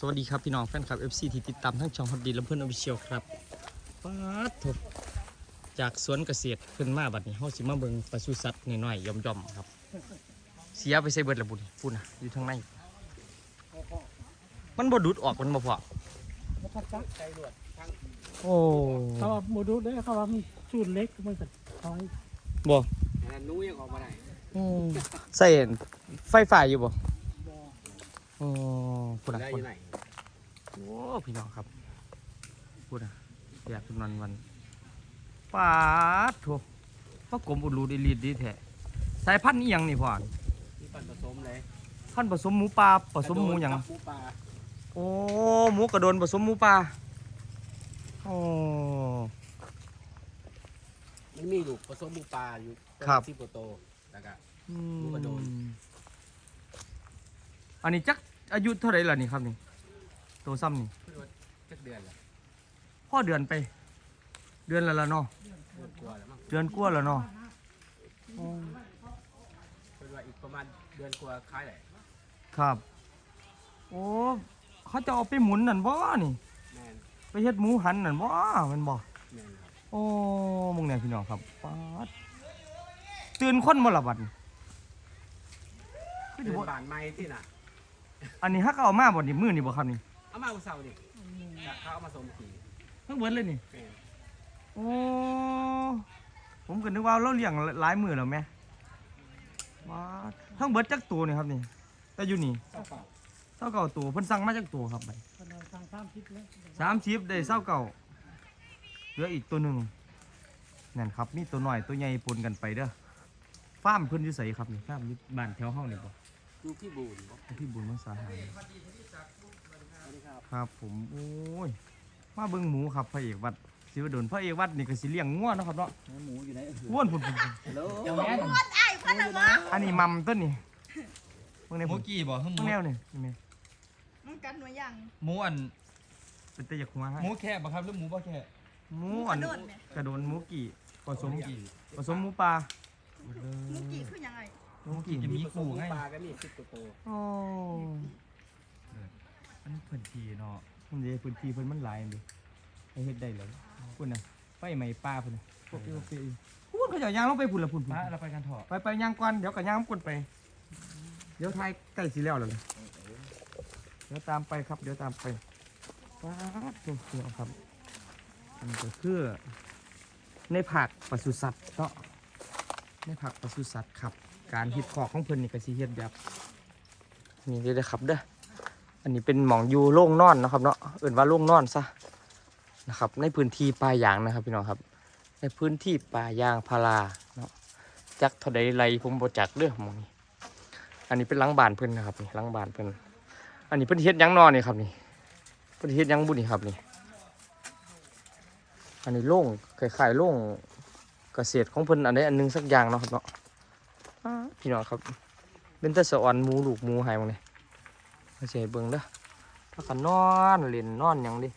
สวัสดีครับพี่น้องแฟนคลับ FC ที่ติดตามทั้งช่องฮอตดีและเพื่อนออฟฟิเชียลครับป๊าดโถจากสวนเกษตรขึ้นมาบัดนี้เฮาสิมาเบิ่งปศุสัตว์น้อยๆย่อมๆครับ เสียไปใส่เบิดละบุญพูดนะอยู่ทางในมันบ่ดูดออกมันบ่พอแล้วพัดจักใจรวดทั้งโอ้เขาว่าโมดูได้เขาว่ามันสูตรเล็กมันจะคอยบ่อันนั้นหนู้ยังออกมาได้อืมใส่ไฟฟ้าอยู่บ่บ่ โอ้พูดนะได้อพูดยู่นะไหนโอ้พี่น้องครับพูดนะอยากขึ้นวันวันปาดโถพระกรมอุลูดีลีดดีแท้สายพันธุ์นี้ยังนี่พ่อที่ปันผสมเลยพันธุ์ผสมหมูปลาผสมหมูหยังกระโดดกับหมูปลาโอ้หมูกระโดนผสมหมูปลาโอ้มันมีลูกผสมหมูปลาอยู่ครับสิบกว่าโตวแล้วก็อืหมูกระโดนอันนี้จัก อายุเท่าไหร่ล่ะนี่ครับนี่โตซ้ำนี่เพิ่งว่าจักเดือนละพ่อเดือนไป เดือนละละเนาะเดือนกว่าแล้วมั้งเดือนกว่าแล้วเนาะโอ้เพิ่นว่าอีกประมาณเดือนกว่าคล้ายแหละครับ โอ้เขาจะเอาไปหมุนนั่นบ่นี่ แม่นไปเฮ็ดหมูหันนั่นบ่แมันบ่แม่นครับโอ้มึงเนี่ยพี่น้องครับป๊าดตื่นคนบ่ละบัดนี้คือสิเดือนบ่บานไม้ที่น่ะ อันนี้ฮักเอามาบ่นี่มื้อนี่บ่ครับนี่เอามาเอาเสาดิกะเขาเอามาสมขี่เพิ่งเบิดเลยนี่แม่นโอ้ผมก็นึกว่าเราเลี้ยงหลายมื้อแล้วแม่ว้าดทั้งเบิดจักตัวนี่ครับนี่ แต่อยู่นี่เจ้าเก่าเศร้าเก่าตัวเพิ่นสั่งมาจักตัวครับบัดคนเราทางสามทิศเลยสามสิบได้เศร้าเก่าเหลืออีกตัวหนึ่งนั่นครับมีตัวน้อยตัวใหญ่ปนกันไปเด้อฟาร์มเพิ่นอยู่ไสครับนี่ฟาร์มอยู่บ้านแถวห้องนี่บ่ ดูพี่บูนบ่พี่บุญมังสาหารสวัสดีครับครับผมโอ้ยมาเบิ่งหมูครับพระเอกวัดศิวดลพระเอกวัดนี่ก็สิเลี้ยงงัวเนาะครับเนาะหมูอยู่ไหนว้วนพุ่นพุ่นฮัลโหลเจ้าแม่นอันนี้มัมต้นนี่เบิ่งในหมูพุ่นกี่บ่คือหเบิ่มูงแนวนี่นี่แม่มันกันหนูยังหมูอันเป็นตะยักหัวให้หมูแค่บ่ครับหรือหมูบ่แค่หมูอันกระโดดไหมกระโดนหมูกี่ผสมกี่ผสมหมูปลามุกกี้คือยังไง หมูกี่จะมีผสคู่มหมูไงปลาก็มีสิบกว่าโตวโอ้อันนี้เพิ่นทีเนาะมันเด้พื้นที่เพิ่นมันหลายอันเดิให้เฮ็ดได้เลยพุ่นน่ะไฟไหม้ป่าพุ่นน่ะโอเคโอเคพุ่นเขาจะย่างลงไปพุ่นละพุ่นพุ่นมาเราไปกันเถอะไปไปย่างก่อนเดี๋ยวก็ย่างกวนไป เดี๋ยวทายใกล้สิแล้วเลยเดี๋ยวตามไปครับ เดี๋ยวตามไปว้าวเดี๋ยวครับอันนี้ก็คือในผักปศุสัตว์เนาะในผักปศุสัตว์ครับ การเฮ็ดขอกของเพิ่นนี่ก็สิเฮ็ดแบบนี่เด้อครับเด้ออันนี้เป็นหมองยูโล่งนอนนะครับเนาะเอื่นว่าโล่งนอนซะนะครับในพื้นที่ป่ายางนะครับพี่น้องครับ ในพื้นที่ป่ายางพาราเนาะจักเท่าใดไรผมบ่จักเด้อหมองนี้อันนี้เป็นลังบานเพิ่นนะครับนี่ลังบานเพิ่นอันนี้เพิ่นเฮ็ดยังนอนนี่ครับนี่เพิ่นเฮ็ดยังบุนี่ครับนี่ อันนี้โล่งคล้ายๆโล่งเกษตรของเพิ่นอันใดอันหนึงสักอย่างเนาะครับเนาะ พี่น้องครับเป็นแต่สะออนหมูลูกหมูหายหมดเลยมาสิให้เบิ่งเด้อถ้ากันนอนเล่นนอนหยังดิ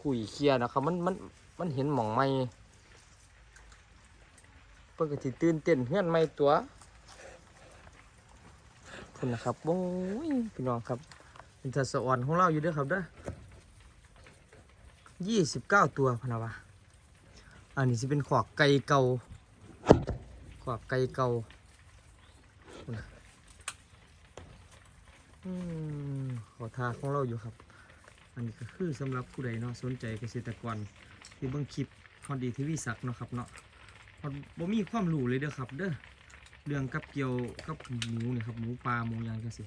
คุยเคลียนะครับมันมันมันเห็นหม่องไม้เพิ่นก็สิตื่นเต้นเฮือนใหม่ตัวพุ่นนะครับโอ้ยพี่น้องครับเป็นทัศออนของเราอยู่เด้อครับเด้อยี่สิบเก้าตัวพนะวะอันนี้สิเป็นขอกไก่เก่า อกไก่เก่าพุ่นน่ะอืมขอทาของเราอยู่ครับ อันนี้ก็คือสำหรับผู้ใดเนาะสนใจเกษตรกรที่เบิ่งคลิปคอนดีทีวีสักดิ์เนาะครับเนาะพอบ่มีความรู้เลยเด้อครับเด้อเรื่องกับเกี่ยวกับหมูนี่ครับหมูปลาหมูหยังจังซี่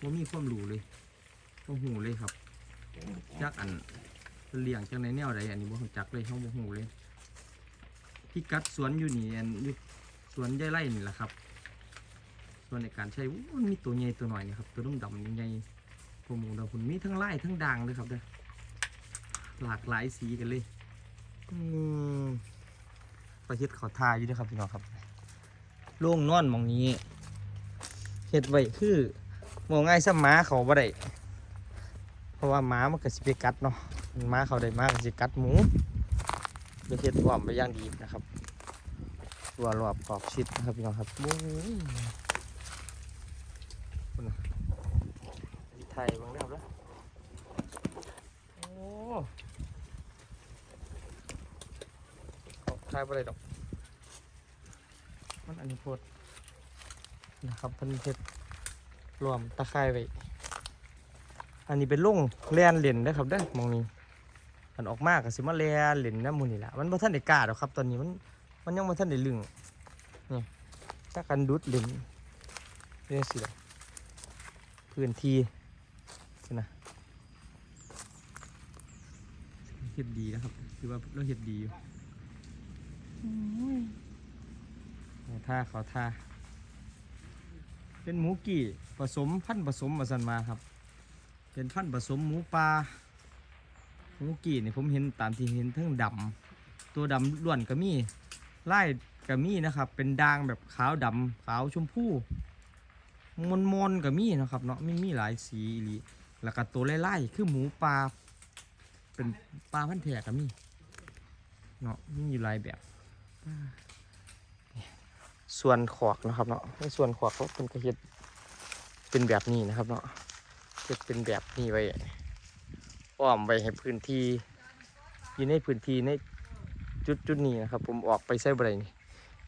บ่มีความรู้เลยบ่ฮู้เลยครับจักอันเพิ่นเลี้ยงจังไดแนวใดอันนี้บ่รู้จักเลยเฮาบ่ฮู้เลย พิกัดสวนอยู่นี่อันอยู่สวนยายไร่นี่แหละครับ ส่วนในการใช้อู้มันมีตัวใหญ่ตัวหน้อยนี่ครับ ตัวดำๆใหญ่ๆพวกหมูดำพุ่นมีทั้งลายทั้งด่างเลยครับเด้อหลากหลายสีกันเลย อืมประเทศเขาทาอยู่ด้วยครับพี่น้องครับโล่งนอนมองนี้เฮ็ดไว้คือมองง่ายซะหมาเขาบ่ได้เพราะว่าหมามันก็สิไปกัดเนาะหมาเขาได้มากสิกัดหมู เดี๋ยวเฮ็ดอ้อมไปย่างดีนะครับตัวรอบขอบชิดนะครับพี่น้องครับโอ้ยคุณน่ะถ่ายบางแล้วแล้วโอ้เอาถ่ายไปเลยดอก มันอันนี้พดนะครับเพิ่นเฮ็ดรวมตะไคร้ไว้อันนี้เป็นลงแลนเหรนเด้อครับเด้อมองนี้ มันออกมากก็สิมาแลนเหรนน้ำมูนี่ล่ะมันบ่ทันได้กล้าดอกครับ ตอนนี้มันมันยังบ่ทันได้ลึงนี่ถ้ากันดุดเหรนเรื่องสิล่ะพื้นที่สินะเฮ็ดดีนะครับ คือว่าเราเฮ็ดดีอยู่เขาท่าเขาท่าเป็นหมูกี่ผสมพันธุ์ผสมมาสันมาครับ เป็นพันธุ์ผสมหมูปลาห มูกี่นี่ผมเห็นตามที่เห็นทั้งดำตัวดำล้วนก็มีไล่ก็มีนะครับ เป็นด่างแบบขาวดำขาวชมพูมนมนก็มีนะครับเนาะม่มีหลายสีอีหลีแล้วก็ตัวไล่ๆคือหมูปลาเป็นปลาพันแท้ก็มีเนาะมีอยู่หลายแบบส่วนขอกนะครับเนาะในส่วนขอกเขาเป็นกระเฮ็ดเป็นแบบนี้นะครับเนาะเฮ็ดเป็นแบบนี้ไว้ อ้อมไว้ให้พื้นที่อยู่ในพื้นที่ในจุดจุดนี้นะครับ ผมออกไปใส่บไรนี่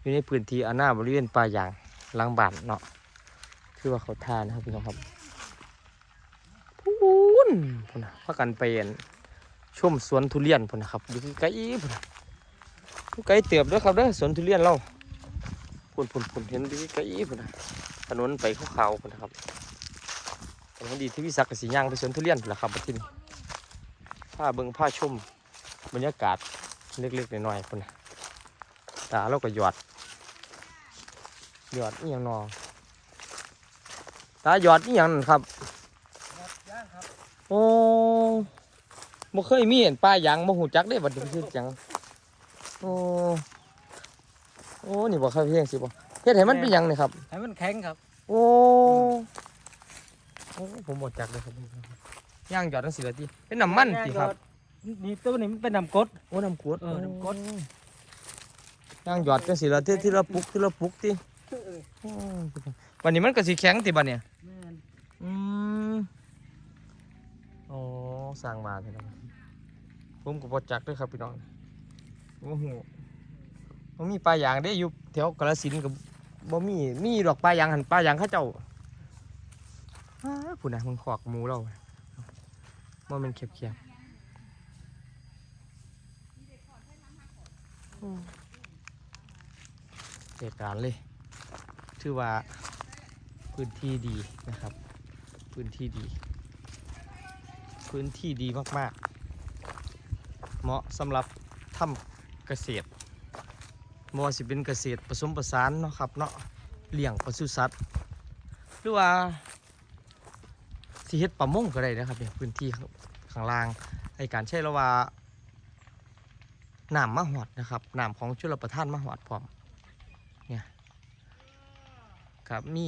อยู่ในพื้นที่อาณาบริเวณป่ายางลังบ้านเนาะคือว่าเขาทานนะครับพี่น้องครับพูนพุ่นนะพากันไปอั่นชมสวนทุเรียนพุ่นนะครับอยู่ไกลๆพุ่นนะไกลเติบด้วยครับเด้อสวนทุเรียนเราพุ่นพุ่นพุ่นเห็นอยู่ไกลๆพุ่นนะถนนไปขาวๆพุ่นนะครับผมดีที่วิสักกสีย่างไปสวนทุเรียนแหละครับที่นี่ ผ้าเบิงผ้าชุ่มบรรยากาศเล็กๆน้อยๆคนน่ะตาเราก็หยอด หยอดนี่ยังนอตาหยอดนี่ยังนั่นครับย่างครับ โอ้บ่เคยมีเห็นป้ายยางบ่หูจักได้บัดนี้คือจัง โอ้ โอ้ นี่บ่เคยเพียงสิบ่เฮ็ดให้มันเป็นหยังนี่ครับ ให้มันแข็งครับ โอ้ โอ้ผมหมดจักเลยครับ ย่างหยอดทั้งสิละทีเป็นน้ำมันสิครับนี่ตัวนี้มันเป็นน้ำกรดโอ้น้ำกรดเออน้ำกรดย่างหยอดจังสิละทีที่ละปุกที่ละปุกที่วันนี้มันก็สิแข็งติบัดเนี่ยแม่นอืมโอ้สร้างมาเลยนะผมก็บ่จักเลยครับพี่น้องโอ้โหมันมีปลายางได้อยู่แถวกาฬสินธุ์กับบ่มีมีดอกปลายางหันปลายางเข้าเจ้าอ้าผู้น่ะมึงขอกหมูเรา บ่แมันเขียบๆอืมเหตุการณ์เลย ถือว่าพื้นที่ดีนะครับ พื้นที่ดี พื้นที่ดีมากๆ เหมาะสำหรับทำเกษตรบ่ว่าสิเป็นเกษตรผสมผสานเนาะครับเนาะเลี้ยงปศุสัตว์ หรือว่า สิเฮ็ดประมงก็ได้นะครับเนี่ยพื้นที่ข้างล่างในการใช้ระว่าน้ำมะหอดนะครับน้ำของชุลประทานมะหอดพร้อมเนี่ยครับมี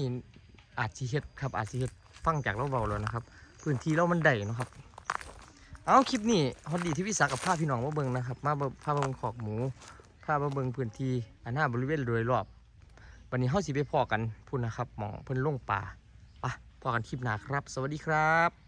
อาจสิเฮ็ดครับอาจสิเฮ็ดฟังจากเราเบาแล้วนะครับ พื้นที่เรามันได้เนาะครับเอาคลิปนี้ฮอดดีที่วิสากับพาพี่น้องมาเบิงนะครับมาเบิงพามาเบิงขอกหมูพามาเบิงพื้นที่อันหน้าบริเวณโดยรอบวันนี้เฮาสิไปพอกันพุ่นนะครับหมองเพิ่นลงป่า พอกันคลิปหน้าครับ สวัสดีครับ